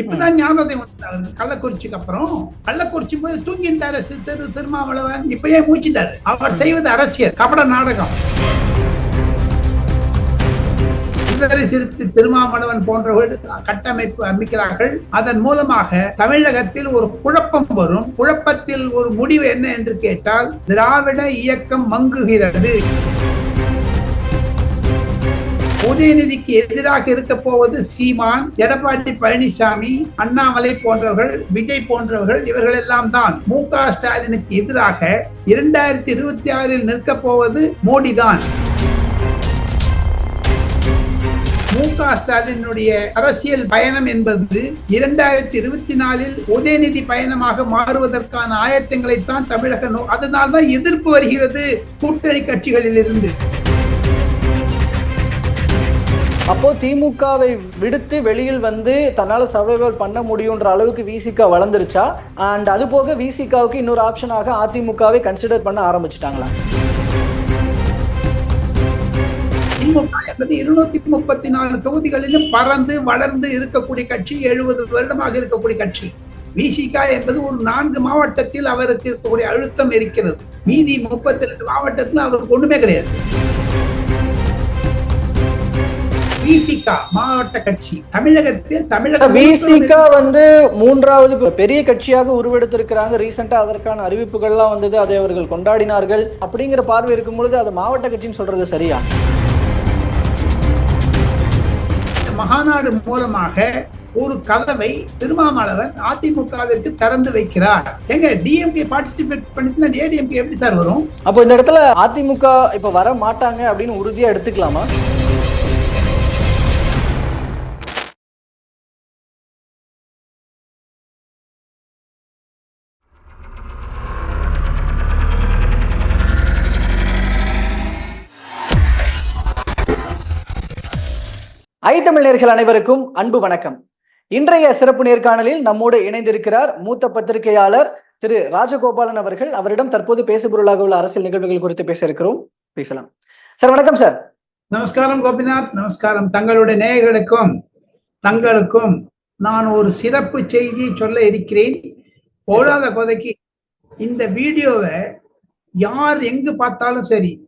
இப்பதான் ஞானோதயம் வந்து அவருக்கு கள்ளக்குறிச்சிக்கு அப்புறம் கள்ளக்குறிச்சி போது தூங்கிட்டாரு திரு திருமாவளவன் இப்பயே மூச்சிட்டாரு. அவர் செய்வது அரசியல் கபட நாடகம். விடுதலை சிறுத்தை திருமாவளவன் போன்றவர்கள் கட்டமைப்பு அமைக்கிறார்கள். அதன் மூலமாக தமிழகத்தில் ஒரு குழப்பம் வரும். குழப்பத்தில் ஒரு முடிவு என்ன என்று கேட்டால் திராவிட இயக்கம் மங்குகிறது. உதயநிதிக்கு எதிராக இருக்க போவது சீமான் எடப்பாடி பழனிசாமி அண்ணாமலை போன்றவர்கள் விஜய் போன்றவர்கள் இவர்கள் எல்லாம் தான். மு க ஸ்டாலினுக்கு எதிராக இரண்டாயிரத்தி இருபத்தி ஆறில் நிற்க போவது மோடி தான். மு க ஸ்டாலினுடைய அரசியல் பயணம் என்பது இரண்டாயிரத்தி இருபத்தி நாலில் உதயநிதி பயணமாக மாறுவதற்கான ஆயத்தங்களைத்தான் தமிழக நோ அதனால்தான் எதிர்ப்பு வருகிறது கூட்டணி கட்சிகளில் இருந்து அப்போ திமுகவை விடுத்து வெளியில் வந்து தன்னால சர்வைவல் பண்ண முடியுன்ற அளவுக்கு விசிக வளர்ந்துருச்சா? அண்ட் அது போக விசிகாவுக்கு இன்னொரு ஆப்ஷனாக அதிமுகவை கன்சிடர் பண்ண ஆரம்பிச்சிட்டாங்களா? திமுக என்பது இருநூத்தி முப்பத்தி நாலு தொகுதிகளிலும் பறந்து வளர்ந்து இருக்கக்கூடிய கட்சி எழுபது வருடமாக இருக்கக்கூடிய கட்சி. விசிகா என்பது ஒரு நான்கு மாவட்டத்தில் அவருக்கு இருக்கக்கூடிய அழுத்தம் இருக்கிறது. மீதி முப்பத்தி ரெண்டு மாவட்டத்தில் அவருக்கு ஒண்ணுமே கிடையாது. விசிகா மாவட்ட கட்சி தமிழகத்தில் தமிழக விசிகா வந்து மூன்றாவது பெரிய கட்சியாக உருவெடுத்திருக்கிறாங்க. ரீசெண்டா அதற்கான அறிவிப்புகள்லாம் வந்தது அதை அவர்கள் கொண்டாடினார்கள். அப்படிங்கிற பார்வை இருக்கும் பொழுது அது மாவட்ட கட்சின்னு சொல்றது சரியா? மகாநாடு மூலமாக ஒரு கதவை திருமாவளவன் அதிமுகவிற்கு திறந்து வைக்கிறார். எங்க டிஎம்கே பார்ட்டிசிபேட் பண்ணிட்டுல ஏடிஎம்கே எப்படி சார் வரும்? அப்போ இந்த இடத்துல அதிமுக இப்ப வர மாட்டாங்க அப்படின்னு உறுதியா எடுத்துக்கலாமா? ஐ தமிழர்கள் அனைவருக்கும் அன்பு வணக்கம். இன்றைய சிறப்பு நேர்காணலில் நம்மோடு இணைந்திருக்கிறார் மூத்த பத்திரிகையாளர் திரு ராஜகோபாலன் அவர்கள். அவரிடம் தற்போது பேசுபொருளாக உள்ள அரசியல் நிகழ்வுகள் குறித்து பேச இருக்கிறோம். பேசலாம். சார் வணக்கம் சார். நமஸ்காரம் கோபிநாத். நமஸ்காரம். தங்களுடைய நேயர்களுக்கும் தங்களுக்கும் நான் ஒரு சிறப்பு செய்தி சொல்ல இருக்கிறேன். போடாத கொதைக்கு இந்த வீடியோவை யார் எங்கு பார்த்தாலும் சரி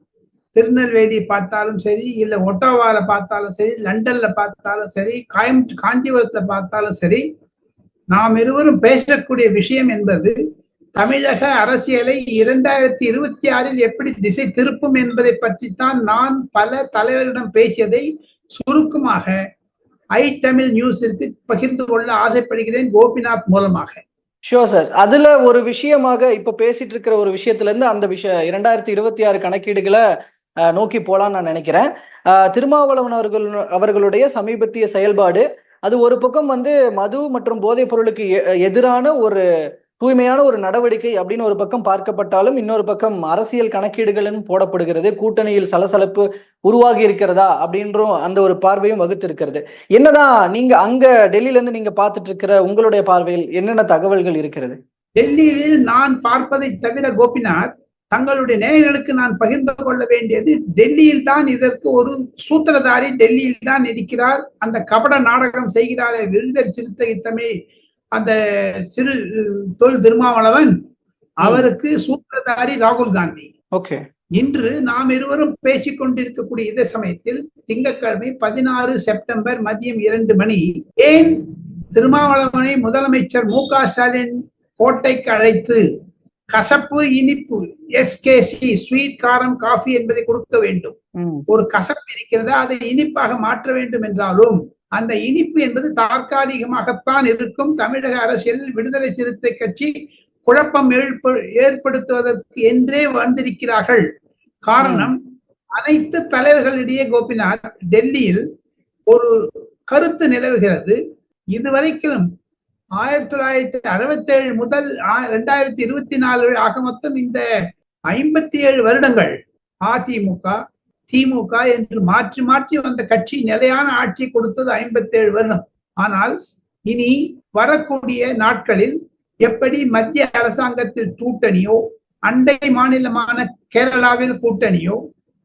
திருநெல்வேலி பார்த்தாலும் சரி இல்ல ஒட்டோவால பார்த்தாலும் சரி லண்டன்ல பார்த்தாலும் சரி காயம் காஞ்சிபுரத்தை பார்த்தாலும் சரி நாம் இருவரும் பேசக்கூடிய விஷயம் என்பது தமிழக அரசியலை இரண்டாயிரத்தி இருபத்தி ஆறில் எப்படி திசை திருப்பும் என்பதை பற்றித்தான் நான் பல தலைவரிடம் பேசியதை சுருக்கமாக ஐ தமிழ் நியூஸிற்கு பகிர்ந்து கொள்ள ஆசைப்படுகிறேன் கோபிநாத் மூலமாக. ஷியோர் சார் அதுல ஒரு விஷயமாக இப்ப பேசிட்டு இருக்கிற ஒரு விஷயத்துல இருந்து அந்த விஷயம் இரண்டாயிரத்தி இருபத்தி ஆறு கணக்கீடுகளை நோக்கி போகலான்னு நான் நினைக்கிறேன். திருமாவளவன் அவர்கள் அவர்களுடைய சமீபத்திய செயல்பாடு அது ஒரு பக்கம் வந்து மது மற்றும் போதைப் பொருளுக்கு எ- எதிரான ஒரு தூய்மையான ஒரு நடவடிக்கை அப்படின்னு ஒரு பக்கம் பார்க்கப்பட்டாலும் இன்னொரு பக்கம் அரசியல் கணக்கீடுகளும் போடப்படுகிறது. கூட்டணியில் சலசலப்பு உருவாகி இருக்கிறதா அப்படின்றும் அந்த ஒரு பார்வையும் வகுத்து இருக்கிறது என்னதான் நீங்க அங்க டெல்லியில இருந்து நீங்க பார்த்துட்டு இருக்கிற உங்களுடைய பார்வையில் என்னென்ன தகவல்கள் இருக்கிறது? டெல்லியில் நான் பார்ப்பதை தவிர கோபிநாத் தங்களுடைய நேயர்களுக்கு நான் பகிர்ந்து கொள்ள வேண்டியது டெல்லியில் தான் இதற்கு ஒரு சூத்திரதாரி டெல்லியில் தான் இருக்கிறார். அந்த கபட நாடகம் செய்கிறாரே விருதல் சிறுத்தை தமிழ் அந்த சிறு தொல் திருமாவளவன் அவருக்கு சூத்திரதாரி ராகுல் காந்தி. ஓகே. இன்று நாம் இருவரும் பேசிக் கொண்டிருக்கக்கூடிய இதே சமயத்தில் திங்கட்கிழமை பதினாறு செப்டம்பர் மதியம் இரண்டு மணி ஏன் திருமாவளவனை முதலமைச்சர் மு க ஸ்டாலின் கோட்டைக்கு அழைத்து கசப்பு இனிப்பு எஸ்கேசி ஸ்வீட் காரம் காஃபி என்பதை கொடுக்க வேண்டும். ஒரு கசப்பு இருக்கிறது அதை இனிப்பாக மாற்ற வேண்டும் என்றாலும் அந்த இனிப்பு என்பது தற்காலிகமாகத்தான் இருக்கும். தமிழக அரசியலில் விடுதலை சிறுத்தை கட்சி குழப்பம் ஏற்ப- ஏற்படுத்துவதற்கு என்றே வந்திருக்கிறார்கள். காரணம் அனைத்து தலைவர்களிடையே கோபிநாத் டெல்லியில் ஒரு கருத்து நிலவுகிறது. இதுவரைக்கும் ஆயிரத்தி தொள்ளாயிரத்தி அறுபத்தி ஏழு முதல் ரெண்டாயிரத்தி இருபத்தி நாலு ஆக மொத்தம் இந்த ஐம்பத்தி ஏழு வருடங்கள் அதிமுக திமுக என்று மாற்றி மாற்றி வந்த கட்சி நிலையான ஆட்சி கொடுத்தது ஐம்பத்தி ஏழு வருடம். ஆனால் இனி வரக்கூடிய நாட்களில் எப்படி மத்திய அரசாங்கத்தில் கூட்டணியோ அண்டை மாநிலமான கேரளாவில் கூட்டணியோ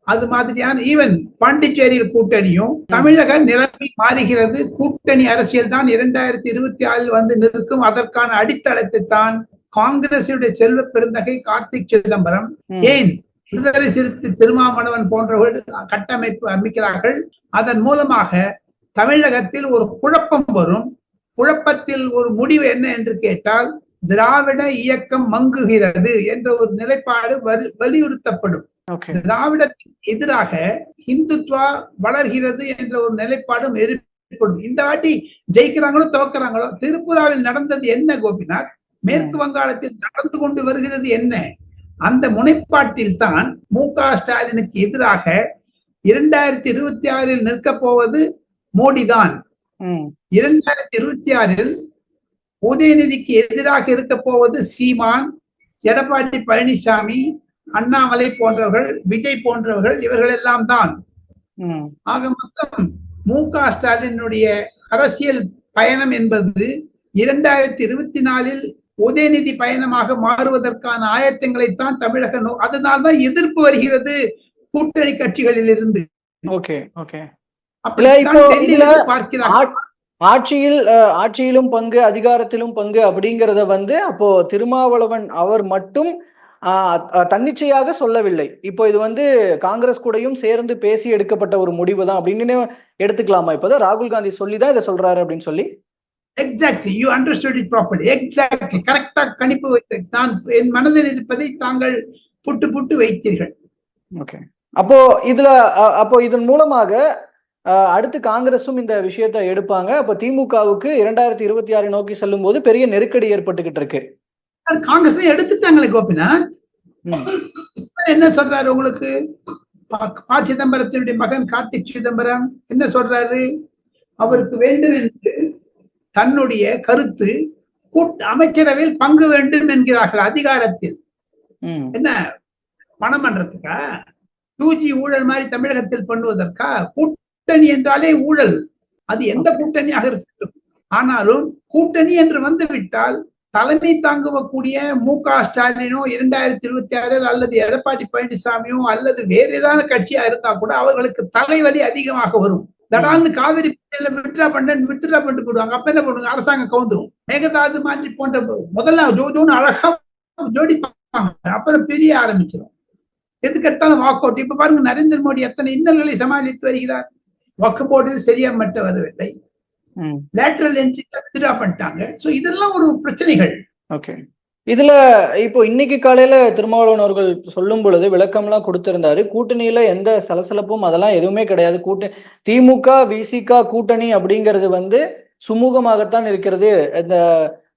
அது மாதிரியான ஈவன் பாண்டிச்சேரியில் கூட்டணியும் தமிழக நிலைமை மாறுகிறது. கூட்டணி அரசியல் தான் இரண்டாயிரத்தி இருபத்தி ஆறில் வந்து நிற்கும். அதற்கான அடித்தளத்தை தான் காங்கிரசுடைய செல்வ பெருந்தகை கார்த்திக் சிதம்பரம். ஏன் விடுதலை சிறுத்தை திருமாவளவன் போன்றவர்கள் கட்டமைப்பு அமைக்கிறார்கள். அதன் மூலமாக தமிழகத்தில் ஒரு குழப்பம் வரும். குழப்பத்தில் ஒரு முடிவு என்ன என்று கேட்டால் திராவிட இயக்கம் மங்குகிறது என்ற ஒரு நிலைப்பாடு வலி- வலியுறுத்தப்படும். ஓகே. திராவிடத்துக்கு எதிராக இந்துத்வா வளர்கிறது என்ற ஒரு நிலைப்பாடும் ஏற்படும். இந்த வாட்டி ஜெயிக்கிறாங்களோ துவக்கிறாங்களோ திருப்புராவில் நடந்தது என்ன கோபிநாத்? மேற்கு வங்காளத்தில் நடந்து கொண்டு வருகிறது என்ன? அந்த முனைப்பாட்டில் தான் மு க ஸ்டாலினுக்கு எதிராக இரண்டாயிரத்தி இருபத்தி ஆறில் நிற்கப் போவது மோடி தான் ம். இரண்டாயிரத்தி இருபத்தி ஆறில் உதயநிதிக்கு எதிராக இருக்க போவது சீமான் எடப்பாடி பழனிசாமி அண்ணாமலை போன்றவர்கள் விஜய் போன்றவர்கள் இவர்கள் எல்லாம் தான் ஆக மொத்தம் மு க ஸ்டாலினுடைய அரசியல் பயணம் என்பது இரண்டாயிரத்தி இருபத்தி நாலில் உதயநிதி பயணமாக மாறுவதற்கான ஆயத்தங்களைத்தான் தமிழக நோ அதனால்தான் எதிர்ப்பு வருகிறது கூட்டணி கட்சிகளில் இருந்து ஓகே. ஓகே ஆட்சியில் ஆட்சியிலும் பங்கு அதிகாரத்திலும் பங்கு அப்படிங்கறத வந்து அப்போ திருமாவளவன் அவர் மட்டும் தன்னிச்சையாக சொல்லவில்லை. இப்போ இது வந்து காங்கிரஸ் கூடயும் சேர்ந்து பேசி எடுக்கப்பட்ட ஒரு முடிவு தான் அப்படின்னு எடுத்துக்கலாமா? இப்போதான் ராகுல் காந்தி சொல்லி தான் இதை சொல்றாரு அப்படின்னு சொல்லி. Exactly you understood it properly exactly கரெக்டா கணிப்பு வைத்து நான் என் மனதில் இருப்பதை தாங்கள் புட்டு புட்டு வைத்தீர்கள். ஓகே அப்போ இதுல அப்போ இதன் மூலமாக அடுத்து காங்கிரஸும் இந்த விஷயத்தை எடுப்பாங்க. அப்போ திமுகவுக்கு இரண்டாயிரத்தி இருபத்தி ஆறை நோக்கி செல்லும் போது பெரிய நெருக்கடி ஏற்பட்டுக்கிட்டு இருக்கு. அது காங்கிரஸ் எடுத்துட்டாங்களே கோபிநாத். என்ன சொல்றாரு உங்களுக்கு? ப- சிதம்பரத்தினுடைய மகன் கார்த்திக் சிதம்பரம் என்ன சொல்றாரு? அவருக்கு வேண்டும் என்று தன்னுடைய கருத்து கூட்ட அமைச்சரவையில் பங்கு வேண்டும் என்கிறார்கள் அதிகாரத்தில். என்ன? பணம் பண்றதுக்கா டூ ஜி ஊழல் மாதிரி தமிழகத்தில் பண்ணுவதற்கா? கூட்டணி என்றாலே ஊழல். அது எந்த கூட்டணியாக இருக்கட்டும் ஆனாலும் கூட்டணி என்று வந்துவிட்டால் தலைமை தாங்குவக்கூடிய மு க ஸ்டாலினோ இரண்டாயிரத்தி இருபத்தி ஆறில் அல்லது எடப்பாடி பழனிசாமியோ அல்லது வேற ஏதாவது கட்சியா இருந்தா கூட அவர்களுக்கு தலைவலி அதிகமாக வரும். தடால்னு காவிரி பிரச்சனையில வித்ரா பண்ண வித்ரா பண்ணிட்டு போடுவாங்க அப்ப என்ன பண்ணுவாங்க? அரசாங்கம் கவுந்துரும். மேகதாது மாதிரி போன்ற முதல்ல ஜோ ஜோன்னு அழகா ஜோடிப்பாங்க. அப்புறம் பிரிய ஆரம்பிச்சிடும் எதுக்கெடுத்தாலும் வாக் அவுட் இப்ப பாருங்க நரேந்திர மோடி எத்தனை இன்னல்களை சமாளித்து வருகிறார்? வக்கு போர்டில் சரியா மட்டும் வரவில்லை. லேட்டரல் என்ட்ரி வித்ரா பண்ணிட்டாங்க. சோ இதெல்லாம் ஒரு பிரச்சனைகள். ஓகே இதுல இப்போ இன்னைக்கு காலையில திருமாவளவன் அவர்கள் சொல்லும் பொழுது விளக்கம்லாம் கொடுத்திருந்தாரு. கூட்டணியில எந்த சலசலப்பும் அதெல்லாம் எதுவுமே கிடையாது. கூட்ட திமுக விசிக கூட்டணி அப்படிங்கிறது வந்து சுமூகமாகத்தான் இருக்கிறது. இந்த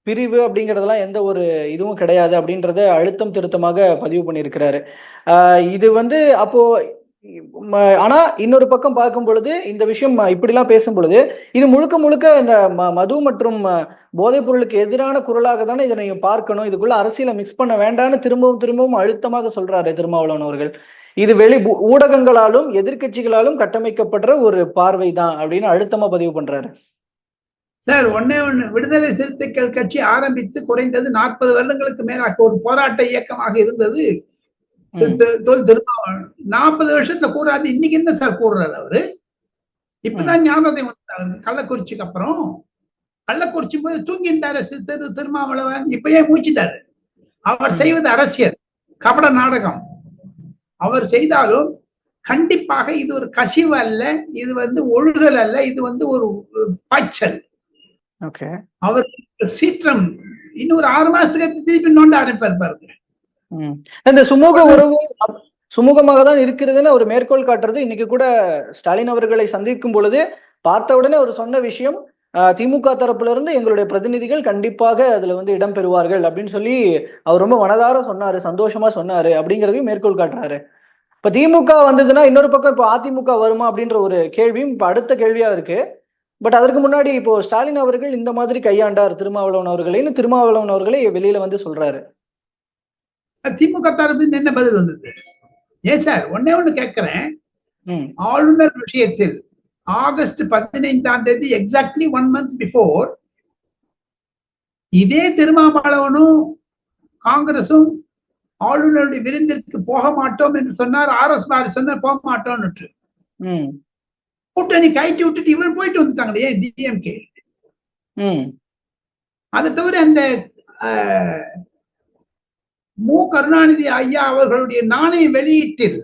பிரிவு அப்படிங்கிறதெல்லாம் எந்த ஒரு இதுவும் கிடையாது அப்படின்றத அழுத்தம் திருத்தமாக பதிவு பண்ணியிருக்கிறாரு. இது வந்து அப்போ ஆனா இன்னொரு பக்கம் பார்க்கும் பொழுது இந்த விஷயம் இப்படிலாம் பேசும் பொழுது இது முழுக்க முழுக்க இந்த மது மற்றும் போதைப் பொருளுக்கு எதிரான குரலாக தானே இதை நீங்க பார்க்கணும். இதுக்குள்ள அரசியலை மிக்ஸ் பண்ண வேண்டாம்னு திரும்பவும் திரும்பவும் அழுத்தமாக சொல்றாரு திருமாவளவன் அவர்கள். இது வெளி ஊடகங்களாலும் எதிர்க்கட்சிகளாலும் கட்டமைக்கப்படுற ஒரு பார்வை தான் அப்படின்னு அழுத்தமா பதிவு பண்றாரு. சார் ஒன்னே ஒண்ணு. விடுதலை சிறுத்தைகள் கட்சி ஆரம்பித்து குறைந்தது நாற்பது வருடங்களுக்கு மேலாக ஒரு போராட்ட இயக்கமாக இருந்தது ம், திருமாவளவன். நாற்பது வருஷத்துல கூறாது. இன்னைக்கு என்ன சார் கூறுறாரு அவரு? இப்பதான் ஞானோதயம் அவருக்கு கள்ளக்குறிச்சிக்கு அப்புறம் கள்ளக்குறிச்சி போது தூங்கிட்டாரு திரு திருமாவளவன் இப்பயே மூச்சிட்டாரு? அவர். செய்வது அரசியல் கபட நாடகம். அவர் செய்தாலும் கண்டிப்பாக இது ஒரு கசிவு அல்ல இது வந்து ஒழுகல் அல்ல இது வந்து ஒரு பாய்ச்சல். ஓகே. சீற்றம் இன்னொரு ஆறு மாசத்துக்கு திருப்பி நோண்ட ஆரம்பிப்பார் பாருங்க. இந்த சுமூக உறவு சுமூகமாக தான் இருக்கிறதுன்னு அவர் மேற்கோள் காட்டுறது. இன்னைக்கு கூட ஸ்டாலின் அவர்களை சந்திக்கும் பொழுது பார்த்த உடனே அவர் சொன்ன விஷயம் திமுக தரப்புல இருந்து எங்களுடைய பிரதிநிதிகள் கண்டிப்பாக அதுல வந்து இடம் பெறுவார்கள் அப்படின்னு சொல்லி அவர் ரொம்ப மனதார சொன்னாரு சந்தோஷமா சொன்னாரு அப்படிங்கிறதையும் மேற்கோள் காட்டுறாரு. இப்ப திமுக வந்ததுன்னா இன்னொரு பக்கம் இப்போ அதிமுக வருமா அப்படின்ற ஒரு கேள்வியும் இப்ப அடுத்த கேள்வியா இருக்கு. பட் அதற்கு முன்னாடி இப்போ ஸ்டாலின் அவர்கள் இந்த மாதிரி கையாண்டார் திருமாவளவன் அவர்களைன்னு திருமாவளவன் அவர்களே வெளியில வந்து சொல்றாரு. திமுக தரப்பில் என்ன பதில் வந்தது? ஏன் சார் ஒன்னே ஒண்ணு கேட்கிறேன். ஆளுநர் விஷயத்தில் ஆகஸ்ட் பதினைந்தாம் தேதி எக்ஸாக்ட்லி ஒன் மந்த் பிஃபோர் இதே திருமாவளவனும் காங்கிரசும் ஆளுநருடைய விருந்திற்கு போக மாட்டோம் என்று சொன்னார். ஆர் எஸ் பாரதி சொன்னார் போக மாட்டோம்னு கூட்டணி கைட்டி விட்டுட்டு இவர் போயிட்டு வந்துட்டாங்களே ஏன் டிஎம்கே அதை தவிர அந்த மு. கருணாநிதி ஐயா அவர்களுடைய நாணய வெளியீட்டில்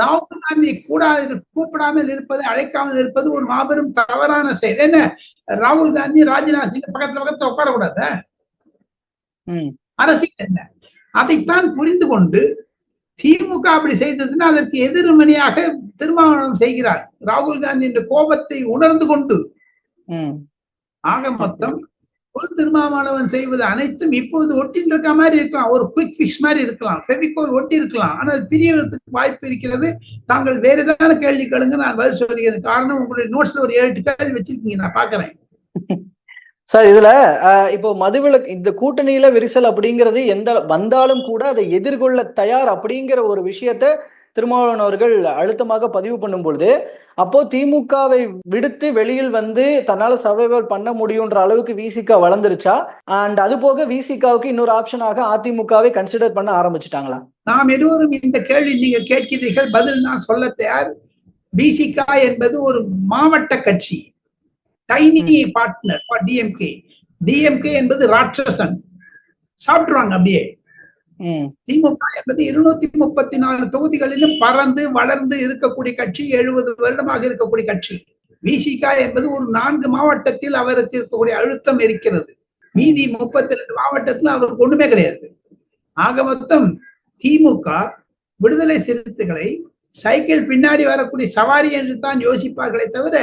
ராகுல் காந்தி கூடாது கூப்பிடாமல் இருப்பது அழைக்காமல் இருப்பது ஒரு மாபெரும் தவறான செயல். என்ன? ராகுல் காந்தி ராஜ்நாத் சிங் பக்கத்துல பக்கத்துல உட்காரக்கூடாது? அரசியல் என்ன? அதைத்தான் புரிந்து கொண்டு திமுக அப்படி செய்ததுன்னா அதற்கு எதிர்மனையாக திருமாவளவன் செய்கிறார். ராகுல் காந்தி என்ற கோபத்தை உணர்ந்து கொண்டு. ஆக மொத்தம் ஒரு திருமாவளவன் செய்வது அனைத்தும் இப்போது ஒட்டின்னு இருக்க மாதிரி இருக்கலாம். ஒரு குயிக் பிக்ஸ் மாதிரி இருக்கலாம். ஃபெவிகோல் ஒட்டி இருக்கலாம். ஆனால் அது பிரியறதுக்கு வாய்ப்பு இருக்கிறது. தாங்கள் வேற ஏதாவது கேள்வி கேளுங்க. நான் பதில் சொல்கிறேன். காரணம் உங்களுடைய நோட்ஸ்ல ஒரு ஏழு கேள்வி வச்சிருக்கீங்க. நான் பாக்குறேன் சார் இதுல இப்போ மதுவிலக்கு இந்த கூட்டணியில விரிசல் அப்படிங்கிறது எந்த வந்தாலும் கூட அதை எதிர்கொள்ள தயார் அப்படிங்கிற ஒரு விஷயத்த திருமாவளவன் அவர்கள் அழுத்தமாக பதிவு பண்ணும் பொழுது அப்போ திமுகவை விடுத்து வெளியில் வந்து தன்னால சர்வைவல் பண்ண முடியுன்ற அளவுக்கு விசிகா வளர்ந்துருச்சா? அண்ட் அது போக விசிகாவுக்கு இன்னொரு ஆப்ஷனாக அதிமுகவை கன்சிடர் பண்ண ஆரம்பிச்சிட்டாங்களா? நாம் எல்லோரும் இந்த கேள்வி நீங்கள் கேட்கிறீர்கள் பதில் நான் சொல்ல தயார். பிசிகா என்பது ஒரு மாவட்ட கட்சி. டைனி பார்ட்னர் டிஎம்கே டிஎம்கே என்பது ராட்சசன். சாப்பிட்டுருவாங்க அப்படியே. திமுக என்பது இருநூத்தி முப்பத்தி நாலு தொகுதிகளிலும் பறந்து வளர்ந்து இருக்கக்கூடிய கட்சி எழுபது வருடமாக இருக்கக்கூடிய கட்சி. விசிகா என்பது ஒரு நான்கு மாவட்டத்தில் அவருக்கு இருக்கக்கூடிய அழுத்தம் இருக்கிறது. மீதி முப்பத்தி ரெண்டு மாவட்டத்தில் அவருக்கு ஒண்ணுமே கிடையாது. ஆக மொத்தம் திமுக விடுதலை சிறுத்தைகளை சைக்கிள் பின்னாடி வரக்கூடிய சவாரி என்று தான் யோசிப்பார்களே தவிர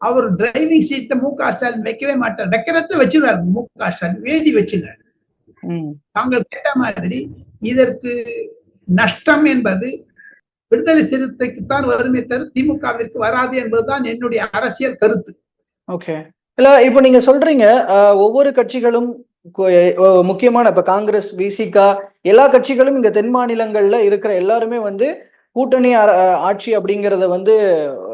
அவர் டிரைவிங் சீட்டை மு க ஸ்டாலின் வைக்கவே மாட்டார். வைக்கிறத வச்சிருவார். மு க ஸ்டாலின் வேதி வச்சுங்க தாங்கள் கேட்ட மாதிரி இதற்கு நஷ்டம் என்பது விடுதலை சிறுத்தைக்குத்தான் வருமே தவிர திமுகவிற்கு வராது என்பதுதான் என்னுடைய அரசியல் கருத்து. ஓகே. இல்ல இப்போ நீங்க சொல்றீங்க ஒவ்வொரு கட்சிகளும் முக்கியமான இப்ப காங்கிரஸ் விசிகா எல்லா கட்சிகளும் இங்க தென் மாநிலங்கள்ல இருக்கிற எல்லாருமே வந்து கூட்டணி ஆட்சி அப்படிங்கிறத வந்து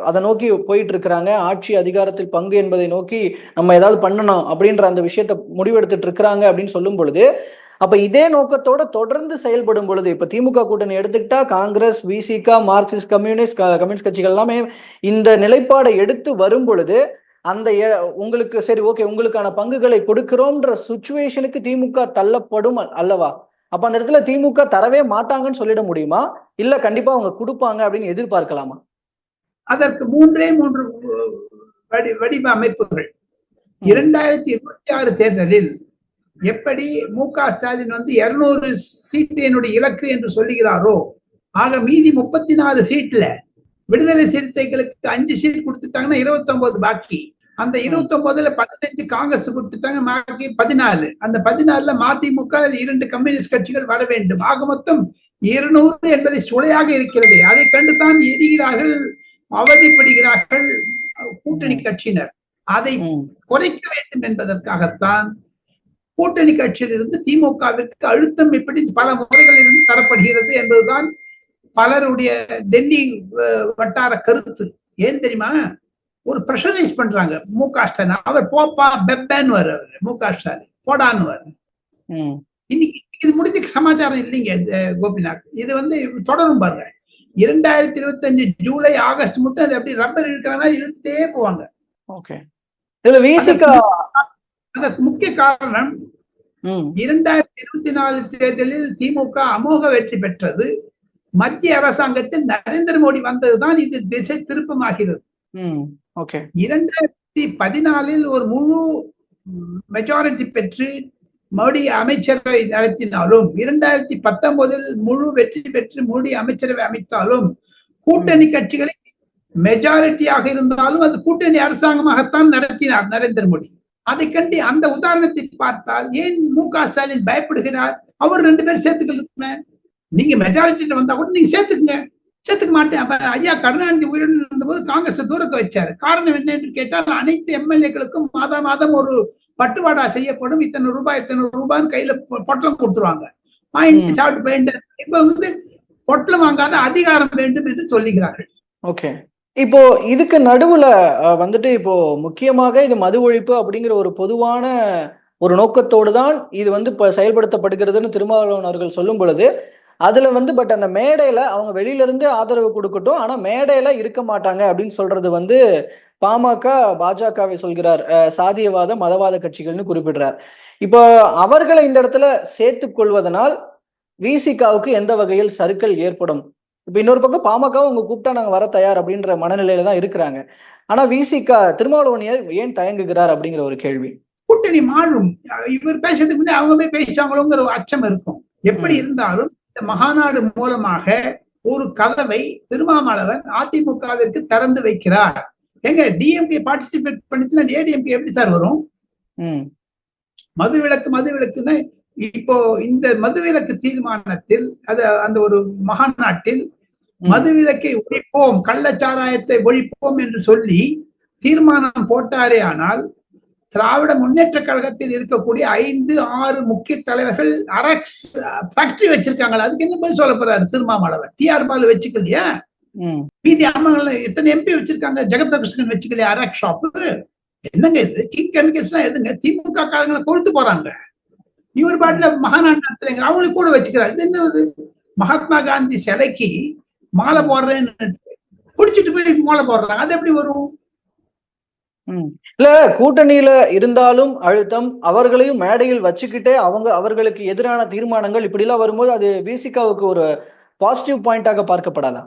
அதை நோக்கி போயிட்டு இருக்கிறாங்க ஆட்சி அதிகாரத்தில் பங்கு என்பதை நோக்கி நம்ம ஏதாவது பண்ணணும் அப்படின்ற அந்த விஷயத்த முடிவெடுத்துட்டு இருக்கிறாங்க அப்படின்னு சொல்லும் பொழுது அப்ப இதே நோக்கத்தோட தொடர்ந்து செயல்படும் பொழுது இப்ப திமுக கூட்டணி எடுத்துக்கிட்டா Congress Visika Marxist communist communist கட்சிகள் எல்லாமே இந்த நிலைப்பாடை எடுத்து வரும் பொழுது அந்த எ- உங்களுக்கு சரி ஓகே உங்களுக்கான பங்குகளை கொடுக்கிறோம்ன்ற சுச்சுவேஷனுக்கு திமுக தள்ளப்படும் அல்லவா? அப்ப அந்த இடத்துல திமுக தரவே மாட்டாங்கன்னு சொல்லிட முடியுமா? இல்ல கண்டிப்பா அவங்க கொடுப்பாங்க அப்படின்னு எதிர்பார்க்கலாமா? அதற்கு மூன்றே மூன்று வடி வடிவ அமைப்புகள். இரண்டாயிரத்தி இருபத்தி ஆறு தேர்தலில் எப்படி மு க ஸ்டாலின் வந்து இருநூறு சீட்டு என்னுடைய இலக்கு என்று சொல்லுகிறாரோ ஆக மீதி முப்பத்தி நாலு சீட்ல விடுதலை சிறுத்தைகளுக்கு அஞ்சு சீட் கொடுத்துட்டாங்கன்னா இருபத்தி ஒன்பது பாக்கி. அந்த இருபத்தி ஒன்பதுல பதினஞ்சு காங்கிரஸ் கொடுத்துட்டாங்க பாக்கி பதினாலு. அந்த பதினாலுல மதிமுக இரண்டு கம்யூனிஸ்ட் கட்சிகள் வர வேண்டும். ஆக மொத்தம் இருநூறு என்பதை சுளையாக இருக்கிறது. அதை கண்டுதான் எரிகிறார்கள் அவதிப்படுகிறார்கள் கூட்டணி கட்சியினர். அதை குறைக்க வேண்டும் என்பதற்காகத்தான் கூட்டணி கட்சியிலிருந்து திமுகவிற்கு அழுத்தம் இப்படி பல முறைகளிலிருந்து தரப்படுகிறது என்பதுதான் பலருடைய டெல்லி வட்டார கருத்து. ஏன் தெரியுமா? ஒரு ப்ரெஷரைஸ் பண்றாங்க. மு க ஸ்டாலின். அவர் போப்பா பெப்பேன்னு வர்றாரு. மு க ஸ்டாலின். போடான்னு இன்னைக்கு இது முடிஞ்ச சமாச்சாரம் இல்லைங்க கோபிநாத். இது வந்து தொடரும் பாருங்க. இரண்டாயிரத்தி இருபத்தஞ்சு ஜூலை ஆகஸ்ட் மட்டும் அது அப்படி ரப்பர் இழுக்கிற மாதிரி இழுத்துட்டே போவாங்க. ஓகே. இதுல விசிகா அதற்கு முக்கிய காரணம் இரண்டாயிரத்தி இருபத்தி நாலு தேர்தலில் திமுக அமோக வெற்றி பெற்றது. மத்திய அரசாங்கத்தில் நரேந்திர மோடி வந்ததுதான் இது திசை திருப்பமாகிறது. ஓகே. இரண்டாயிரத்தி பதினாலில் ஒரு முழு மெஜாரிட்டி பெற்று மோடி அமைச்சரவை நடத்தினாலும் இரண்டாயிரத்தி பத்தொன்பதில் முழு வெற்றி பெற்று மோடி அமைச்சரவை அமைத்தாலும் கூட்டணி கட்சிகளை மெஜாரிட்டியாக இருந்தாலும் அது கூட்டணி அரசாங்கமாகத்தான் நடத்தினார் நரேந்திர மோடி. அதை கண்டு அந்த உதாரணத்தை பார்த்தால் ஏன் மு க ஸ்டாலின் பயப்படுகிறார்? அவர் ரெண்டு பேரும் சேர்த்துக்கலுமே நீங்க மெஜாரிட்டியில வந்தா கூட நீங்க சேர்த்துக்குங்க. சேர்த்துக்க மாட்டேன். அப்ப ஐயா கருணாநிதி உயிரிழந்து இருந்தபோது காங்கிரஸ் தூரத்தை வச்சாரு. காரணம் என்ன என்று கேட்டால் அனைத்து எம்எல்ஏக்களுக்கும் மாதம் மாதம் ஒரு பட்டுவாடா செய்யப்படும். இத்தனை ரூபாய் இத்தனை ரூபாய்னு கையில பொட்டலம் கொடுத்துருவாங்க. வாங்கி. சாப்பிட்டு வேண்டும் இப்ப வந்து பொட்டலம் வாங்காத அதிகாரம் வேண்டும் என்று சொல்லுகிறார்கள். ஓகே. இப்போ இதுக்கு நடுவுல வந்துட்டு இப்போ முக்கியமாக இது மது ஒழிப்பு அப்படிங்கிற ஒரு பொதுவான ஒரு நோக்கத்தோடு தான் இது வந்து இப்ப செயல்படுத்தப்படுகிறதுன்னு திருமாவளவன் அவர்கள் சொல்லும் பொழுது அதுல வந்து பட் அந்த மேடையில அவங்க வெளியில இருந்து ஆதரவு கொடுக்கட்டும். ஆனா மேடையில இருக்க மாட்டாங்க அப்படின்னு சொல்றது வந்து பாமக பாஜகவை சொல்கிறார். சாதியவாத மதவாத கட்சிகள்னு குறிப்பிடுறார். இப்போ அவர்களை இந்த இடத்துல சேர்த்துக் கொள்வதனால் விசிகாவுக்கு எந்த வகையில் சறுக்கல் ஏற்படும்? இப்ப இன்னொரு பக்கம் பாமகவும் உங்க கூப்பிட்டா நாங்க வர தயார் அப்படின்ற மனநிலையில தான் இருக்கிறாங்க. ஆனா விசிகா திருமாவளவன் ஏன் தயங்குகிறார் அப்படிங்கிற ஒரு கேள்வி. கூட்டணி மாறும். இவர் பேசுறதுக்கு முன்னாடி அவங்க போய் பேசுவாங்களோங்கிற அச்சம் இருக்கும். எப்படி. இருந்தாலும் மகாநாடு மூலமாக ஒரு கதவை திருமாவளவன் அதிமுகவிற்கு திறந்து வைக்கிறார். எங்க டிஎம்கே பார்ட்டிசிபேட் பண்ணிச்சுன்னா ஏடிஎம்கே எப்படி சார் வரும்? ம். மதுவிலக்கு மதுவிலக்குன்னா இப்போ இந்த மதுவிலக்கு தீர்மானத்தில் அது அந்த ஒரு மகாநாட்டில். மதுவிலக்கை ஒழிப்போம் கள்ளச்சாராயத்தை ஒழிப்போம் என்று சொல்லி தீர்மானம் போட்டாரே ஆனால் திராவிட முன்னேற்ற கழகத்தில் இருக்கக்கூடிய ஐந்து ஆறு முக்கிய தலைவர்கள் அரக்ஸ் ஃபேக்டரி வச்சிருக்காங்களா. அதுக்கு என்ன பதில் சொல்ல போறாரு திருமாவளவன் டிஆர் பாலு வச்சுக்கலையா? மீதி அம்மாங்கள எத்தனை எம்பி வச்சிருக்காங்க? ஜெகதகிருஷ்ணன் வச்சுக்கலையா? அரக் ஷாப் என்னங்க இது? கிங் கெமிக்கல்ஸ் எதுங்க? திமுக காரங்களை கொழுத்து போறாங்க. இவர் பாட்டுல மகாநாட்டு அவங்களுக்கு கூட வச்சுக்கிறார். இது என்னது மகாத்மா காந்தி சிலைக்கு மாலை போடுறேன்னு குடிச்சிட்டு போய் மாலை போடுறாங்க. அது எப்படி வரும். இல்ல கூட்டணியில இருந்தாலும் அழுத்தம் அவர்களையும் மேடையில் வச்சுக்கிட்டே அவங்க அவர்களுக்கு எதிரான தீர்மானங்கள் இப்படி எல்லாம் வரும்போது அது விசிகாவுக்கு ஒரு பாசிட்டிவ் பாயிண்டாக பார்க்கப்படாதா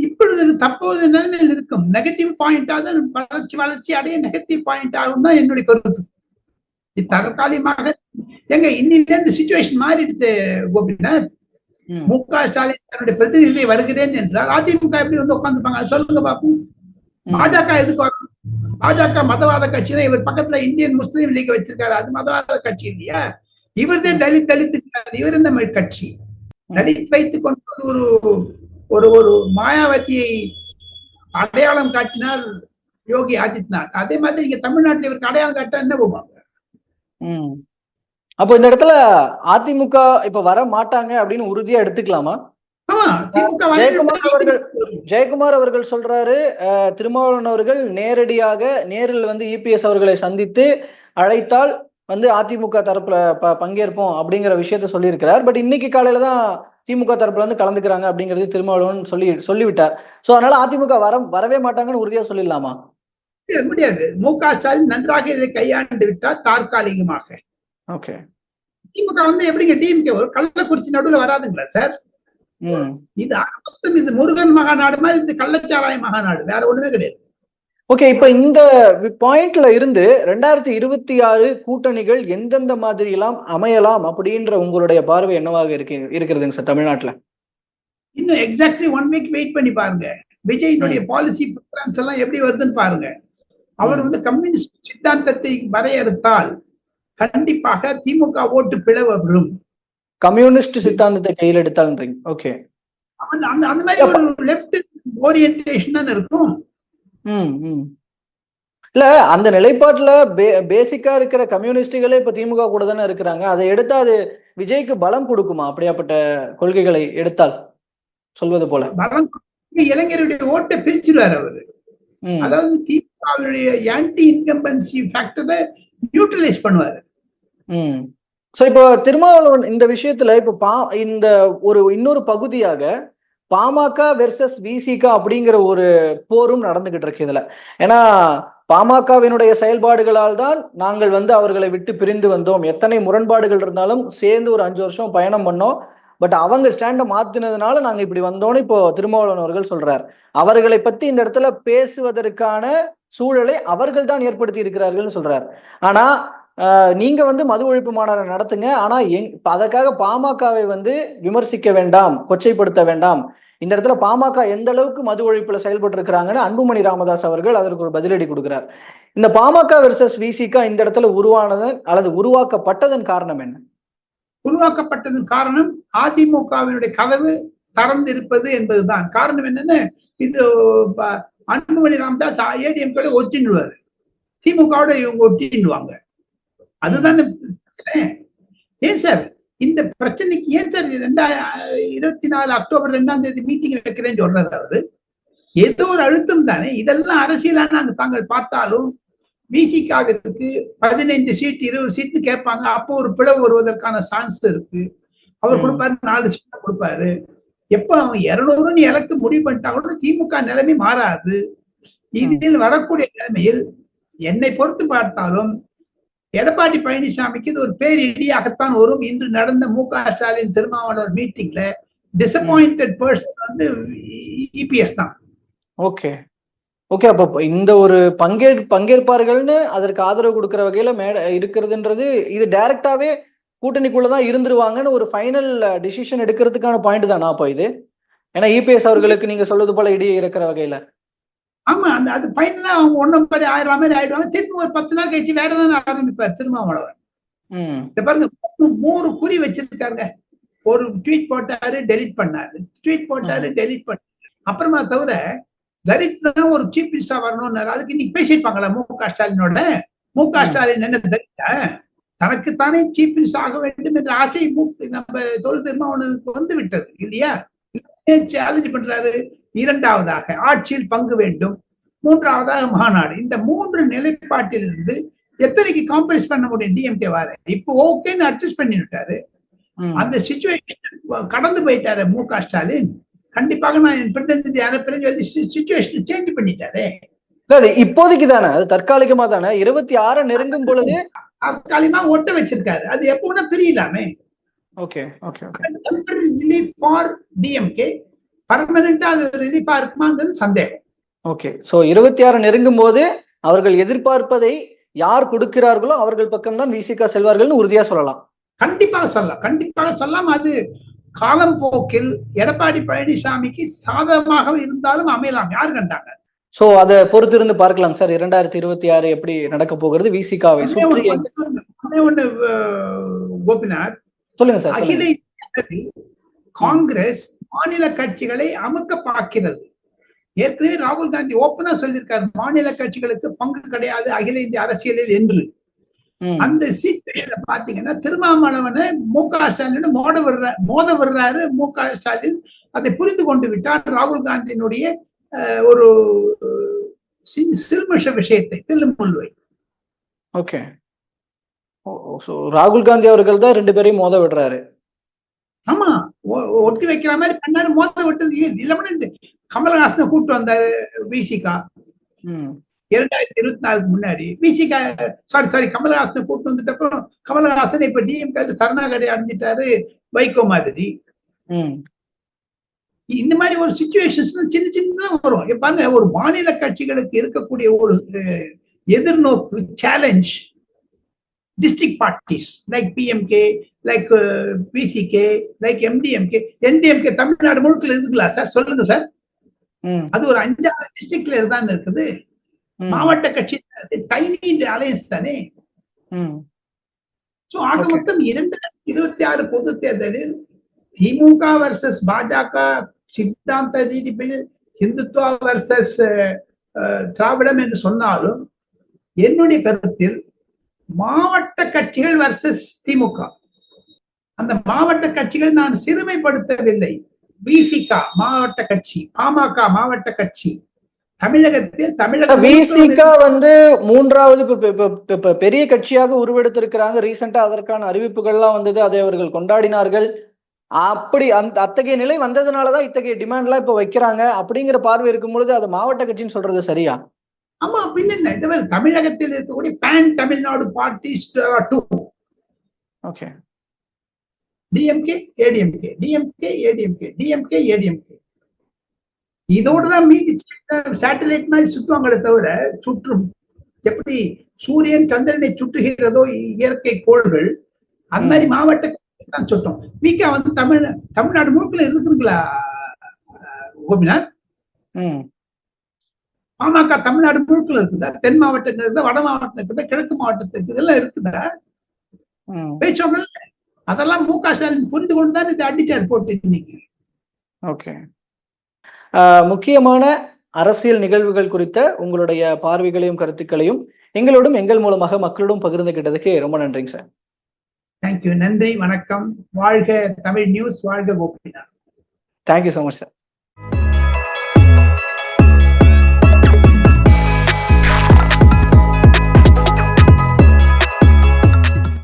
இப்பொழுது தற்போது நிலைமையில் இருக்கும். நெகட்டிவ் பாயிண்டாக தான் வளர்ச்சி வளர்ச்சி அடைய நெகட்டிவ் பாயிண்ட் ஆகும் தான் என்னுடைய கருத்து. தற்காலிகமாக எங்க இன்னில இந்த சுச்சுவேஷன் மாறிடுச்சு கோபிநாத். ம். க ஸ்டாலின் தன்னுடைய பிரதிநிதியை வருகிறேன் என்றால் அதிமுக எப்படி வந்து உட்காந்துப்பாங்க சொல்லுங்க பாப்போம். பாஜக எதுக்கு பாஜக மதவாத கட்சியில இவர் பக்கத்துல இந்தியன் முஸ்லீம் லீக் வச்சிருக்காரு. அது மதவாத கட்சி இல்லையா? இவர்தே தலித் தலித்து இவர் என்ன மாதிரி கட்சி? தலித் வைத்துக் கொண்டு ஒரு ஒரு ஒரு மாயாவதியை அடையாளம் காட்டினார் யோகி ஆதித்யநாத். அதே மாதிரி இங்க தமிழ்நாட்டில் இவருக்கு அடையாளம் காட்டா என்ன போவாங்க அப்போ இந்த இடத்துல அதிமுக இப்ப வர மாட்டாங்க அப்படின்னு உறுதியா எடுத்துக்கலாமா? ஜெயக்குமார் அவர்கள் வரவேற்று- ஜெயக்குமார் அவர்கள் சொல்றாரு திருமாவளவன் அவர்கள் நேரடியாக நேரில் வந்து இபிஎஸ் அவர்களை சந்தித்து அழைத்தால் வந்து அதிமுக தரப்புல பங்கேற்போம் அப்படிங்கிற விஷயத்த சொல்லியிருக்கிறார். பட் இன்னைக்கு காலையில தான் திமுக தரப்புல வந்து கலந்துக்கிறாங்க அப்படிங்கிறது திருமாவளவன் சொல்லி சொல்லிவிட்டார். சோ அதனால அதிமுக வர வரவே மாட்டாங்கன்னு உறுதியா சொல்லிடலாமா? முடியாது, மு க ஸ்டாலின் நன்றாக இதை கையாண்டு விட்டார் தற்காலிகமாக. ஓகே. திமுக வந்து எப்படிங்க டிஎம்கே ஒரு கள்ளக்குறிச்சி நடுவுல வராதுங்களா சார்? இது மொத்தம் இது முருகன் மகாநாடு மாதிரி இது கள்ளச்சாராய மகாநாடு. வேற ஒண்ணுமே கிடையாது. ஓகே இப்ப இந்த பாயிண்ட்ல இருந்து ரெண்டாயிரத்தி இருபத்தி ஆறு கூட்டணிகள் எந்தெந்த மாதிரி எல்லாம் அமையலாம் அப்படின்ற உங்களுடைய பார்வை என்னவாக இருக்கு இருக்கிறதுங்க சார் தமிழ்நாட்டுல? இன்னும் எக்ஸாக்ட்லி ஒன் வீக் வெயிட் பண்ணி பாருங்க. விஜயினுடைய பாலிசி ப்ரோக்ராம்ஸ் எல்லாம் எப்படி வருதுன்னு பாருங்க. அவர் வந்து கம்யூனிஸ்ட் சித்தாந்தத்தை வரையறுத்தால் கண்டிப்பாக திமுக ஓட்டு பிளவு கம்யூனிஸ்ட் சித்தாந்தத்தை கையில் எடுத்தால்ன்றீங்க ஓகே அந்த அந்த மாதிரி ஒரு லெஃப்ட் ஓரியன்டேஷன் இருக்கும். ம் ம். இல்ல அந்த நிலைப்பாட்டுல பேசிக்கா இருக்கிற கம்யூனிஸ்டுகளே இப்ப திமுக கூட தானே இருக்கிறாங்க. அதை எடுத்தா அது விஜய்க்கு பலம் கொடுக்குமா? அப்படியாப்பட்ட கொள்கைகளை எடுத்தால் சொல்வது போல. பலம் இளைஞருடைய ஓட்டை பிரிச்சிருவார் அவரு. அதாவது திமுகவுடைய ஆன்டி இன்கம்பன்சி ஃபேக்டரை நியூட்ரலைஸ் பண்ணுவாரு ஸோ இப்போ திருமாவளவன் இந்த விஷயத்துல இப்போ பா இந்த ஒரு இன்னொரு பகுதியாக பாமக வெர்சஸ் விசிகா அப்படிங்கிற ஒரு போரும் நடந்துகிட்டு இருக்கு இதுல. ஏன்னா பாமகவினுடைய செயல்பாடுகளால் தான் நாங்கள் வந்து அவர்களை விட்டு பிரிந்து வந்தோம். எத்தனை முரண்பாடுகள் இருந்தாலும் சேர்ந்து ஒரு அஞ்சு வருஷம் பயணம் பண்ணோம். பட் அவங்க ஸ்டாண்டை மாத்தினதுனால நாங்க இப்படி வந்தோம்னு இப்போ திருமாவளவன் அவர்கள் சொல்றார். அவர்களை பத்தி இந்த இடத்துல பேசுவதற்கான சூழலை அவர்கள் தான் ஏற்படுத்தி இருக்கிறார்கள்னு சொல்றார். ஆனா நீங்க வந்து மது ஒழிப்பு மாநாடு நடத்துங்க. ஆனா எங் அதற்காக பாமகவை வந்து விமர்சிக்க வேண்டாம் கொச்சைப்படுத்த வேண்டாம். இந்த இடத்துல பாமக எந்த அளவுக்கு மது ஒழிப்புல செயல்பட்டு இருக்கிறாங்கன்னு அன்புமணி ராமதாஸ் அவர்கள் அதற்கு ஒரு பதிலடி கொடுக்கிறார். இந்த பாமக வெர்சஸ் விசிகா இந்த இடத்துல உருவானதன் அல்லது உருவாக்கப்பட்டதன் காரணம் என்ன? உருவாக்கப்பட்டதன் காரணம் அதிமுகவினுடைய கதவு திறந்திருப்பது என்பதுதான். காரணம் என்னன்னு இது ப- அன்புமணி ராமதாஸ் ஏடிஎம் கூட ஒட்டிடுவாரு திமுகவோட இவங்க ஒட்டிடுவாங்க அதுதான் பிரச்சனை. ஏன் சார்? இந்த பிரச்சனைக்கு ஏன் சார் ரெண்டாயிர இருபத்தி நாலு அக்டோபர் ரெண்டாம் தேதி மீட்டிங் வைக்கிறேன்னு சொல்றாரு அவரு. ஏதோ ஒரு அழுத்தம் தானே. இதெல்லாம் அரசியலா நாங்க தாங்கள் பார்த்தாலும் விசிகாவிற்கு பதினைந்து சீட் இருபது சீட்டு கேட்பாங்க. அப்போ ஒரு பிளவு வருவதற்கான சான்ஸ் இருக்கு. அவர். கொடுப்பாரு நாலு சீட் கொடுப்பாரு. எப்ப அவன் இருநூறுன்னு இலக்கு முடிவு பண்ணிட்டாங்களோ திமுக நிலைமை மாறாது. இதில் வரக்கூடிய நிலைமையில் என்னை பொறுத்து பார்த்தாலும் எடப்பாடி பழனிசாமிக்கு இது ஒரு பேரிடியாகத்தான் வரும். இன்று நடந்த மு க ஸ்டாலின் திருமாவளவர் மீட்டிங்ல டிசப்பாயிண்டட் பர்சன் வந்து இபிஎஸ் தான். ஓகே ஓகே அப்போ இந்த ஒரு பங்கே பங்கேற்பார்கள்னு அதற்கு ஆதரவு கொடுக்குற வகையில மேட இருக்கிறதுன்றது இது டைரக்டாவே கூட்டணிக்குள்ளதான் இருந்துருவாங்கன்னு ஒரு ஃபைனல் டிசிஷன் எடுக்கிறதுக்கான பாயிண்ட் தானா அப்போ இது? ஏன்னா இபிஎஸ் அவர்களுக்கு நீங்க சொல்றது போல இடி இருக்கிற வகையில. ஆமா அந்த அது ஃபைனலா அவங்க ஒன்னும் மாதிரி ஆயிரம் மாதிரி ஆயிடுவாங்க. திரும்ப ஒரு பத்து நாள் கழிச்சு வேற ஏதாவது ஆரம்பிப்பார் திருமாவளவன். ம். இந்த பாருங்க மூணு- குறி வச்சிருக்காங்க ஒரு ட்வீட் போட்டாரு டெலீட் பண்ணாரு. ட்வீட் போட்டாரு டெலீட் பண்ணாரு. அப்புறமா தவிர தலித் தான் ஒரு சீஃப் மினிஸ்டர் வரணும்னாரு. அதுக்கு இன்னைக்கு பேசியிருப்பாங்களா மு க ஸ்டாலினோட? மு க. ஸ்டாலின் என்ன தலித்தா? தனக்குத்தானே சீஃப் மினிஸ்டர் ஆக வேண்டும் என்ற ஆசை மு- நம்ம தொழில் திருமாவளவனுக்கு வந்து விட்டது இல்லையா? சேலஞ்ச் பண்றாரு. இரண்டாவதாக ஆட்சியில் பங்கு வேண்டும். மூன்றாவதாக மாநாடு இந்த மூன்று நிலைப்பாட்டிலிருந்து எத்தனைக்கு காம்ப்ரமைஸ் பண்ண முடியும்? டிஎம்கே வார. இப்போ ஓகேன்னு அட்ஜஸ்ட் பண்ணி விட்டாரு ம். அந்த சுச்சுவேஷன் கடந்து போயிட்டாரு மு க ஸ்டாலின். கண்டிப்பாக நான் என் பிரதிநிதி அனுப்புறேன்னு சொல்லி சுச்சுவேஷன் சேஞ்ச் பண்ணிட்டாரு. அது இப்போதைக்கு தானே. அது தற்காலிகமா தானே. இருபத்தி ஆறு நெருங்கும் பொழுது தற்காலிகமா ஒட்ட வச்சிருக்காரு. அது எப்பவுனா பிரியலாமே. Okay okay okay temporary relief for DMK பர்மனண்டா அது ரிலீஃபா இருக்குமாங்கிறது சந்தேகம். ஓகே சோ இருபத்தி ஆறு நெருங்கும் போது அவர்கள் எதிர்பார்ப்பதை யார் கொடுக்கிறார்களோ அவர்கள் பக்கம்தான் விசிகா செல்வார்கள்னு உறுதியா சொல்லலாம். கண்டிப்பாக சொல்லலாம் கண்டிப்பாக சொல்லலாம். அது காலம் போக்கில் எடப்பாடி பழனிசாமிக்கு சாதகமாக இருந்தாலும் அமையலாம். யார் கண்டாங்க? சோ அதை பொறுத்திருந்து பார்க்கலாம் சார். இரண்டாயிரத்தி இருபத்தி ஆறு எப்படி நடக்க போகிறது விசிகாவை ஒண்ணே கோபிநாத். சொல்லுங்க சார் அகில காங்கிரஸ் மாநில கட்சிகளை அமுக்க பார்க்கிறது ஏற்கனவே ராகுல் காந்தி ஓப்பனா சொல்லியிருக்காரு மாநில கட்சிகளுக்கு பங்கு கிடையாது அகில இந்திய அரசியலில் என்று. அந்த சீட்டுல பாத்தீங்கன்னா திருமாவளவனை மு க ஸ்டாலின் மோத விடுற மோத விடுறாரு. மு க ஸ்டாலின் அதை புரிந்து கொண்டு விட்டார். ராகுல் காந்தியினுடைய ஒரு அஹ், சி- சில்மிஷ விஷயத்தை தில்லுமுல்வை ஓகே. ராகுல் காந்தி அவர்கள் தான் ரெண்டு பேரையும் மோத விடுறாரு. ஆமா ஒட்டி வைக்கிற மாதிரி பண்ணாரு மோத விட்டது. இல்லைன்னு கமலஹாசனை கூட்டு வந்தாரு விசிகா இரண்டாயிரத்தி இருபத்தி நாலுக்கு முன்னாடி விசிகா சாரி சாரி கமலஹாசனை கூட்டு வந்துட்ட அப்புறம் கமலஹாசன் இப்ப டிஎம்கே சரணாகதி அடைஞ்சிட்டாரு வைகோ மாதிரி. இந்த மாதிரி ஒரு சுச்சுவேஷன்ஸ் சின்ன சின்னதா வரும். இப்ப பாருங்க ஒரு மாநில கட்சிகளுக்கு இருக்கக்கூடிய ஒரு எதிர்நோக்கு challenge district parties like PMK like PCK like MDMK NDMK Tamil Nadu முழுக்கல இருக்குங்களா சார் சொல்லுங்க சார் அது ஒரு அஞ்சாறு டிஸ்ட்ரிக்ட்ல தான் இருக்குது? மாவட்ட கட்சி டைனி அலையன்ஸ் தானே? சோ ஆக. மொத்தம் இரண்டாயிரத்தி இருபத்தி ஆறு பொது தேர்தலில் திமுக வர்சஸ் பாஜக சித்தாந்த ரீதியில் இந்துத்துவா வர்சஸ் திராவிடம் என்று சொன்னாலும் என்னுடைய கருத்தில் மாவட்ட கட்சிகள் வர்சஸ் திமுக. அந்த மாவட்ட கட்சிகள் நான் சிறுமைப்படுத்தவில்லை. பிசிக மாவட்ட கட்சி பாமக மாவட்ட கட்சி. தமிழகத்தில் தமிழக விசிகா வந்து மூன்றாவது பெரிய கட்சியாக உருவெடுத்திருக்கிறாங்க. ரீசெண்டா அதற்கான அறிவிப்புகள்லாம் வந்தது அதை அவர்கள் கொண்டாடினார்கள். அப்படி அந்த அத்தகைய நிலை வந்ததுனாலதான் இத்தகைய டிமாண்ட்லாம் இப்ப வைக்கிறாங்க. அப்படிங்கிற பார்வை இருக்கும் பொழுது அது மாவட்ட கட்சின்னு சொல்றது சரியா? ஆமா பின்ன என்ன? தமிழகத்தில் இருக்கக்கூடிய pan Tamil Nadu parties two okay DMK ADMK DMK ADMK DMK ADMK இதோட தான் மீதி சேட்டலைட் மாதிரி சுத்துவாங்களே தவிர சுற்றும் எப்படி சூரியன் சந்திரனை சுற்றுகிறதோ இயற்கை கோள்கள் அந்த மாதிரி மாவட்ட தான் சுட்டும் விகா வந்து தமிழ் தமிழ்நாடு முழுக்கல இருக்குதுங்களா கோபிநாத்? பாமக தமிழ்நாடு முழுக்கல இருக்குதா? தென் மாவட்டங்கள் இருக்குதா? வட மாவட்டம் இருக்குதா? கிழக்கு மாவட்டத்துக்கு இருக்குது? எல்லாம் இருக்குதா? ம். பேச்சவங்க அதெல்லாம் மு க ஸ்டாலின் புரிந்து கொண்டு தான் இதை அடிச்சார் போட்டு இன்னைக்கு. ஓகே. முக்கியமான அரசியல் நிகழ்வுகள் குறித்த உங்களுடைய பார்வைகளையும் கருத்துக்களையும் எங்களோடும் எங்கள் மூலமாக மக்களோடும் பகிர்ந்துகிட்டதுக்கு ரொம்ப நன்றிங்க சார். தேங்க்யூ நன்றி. வணக்கம். வாழ்க தமிழ் நியூஸ் வாழ்க Gopinath. Thank you so much sir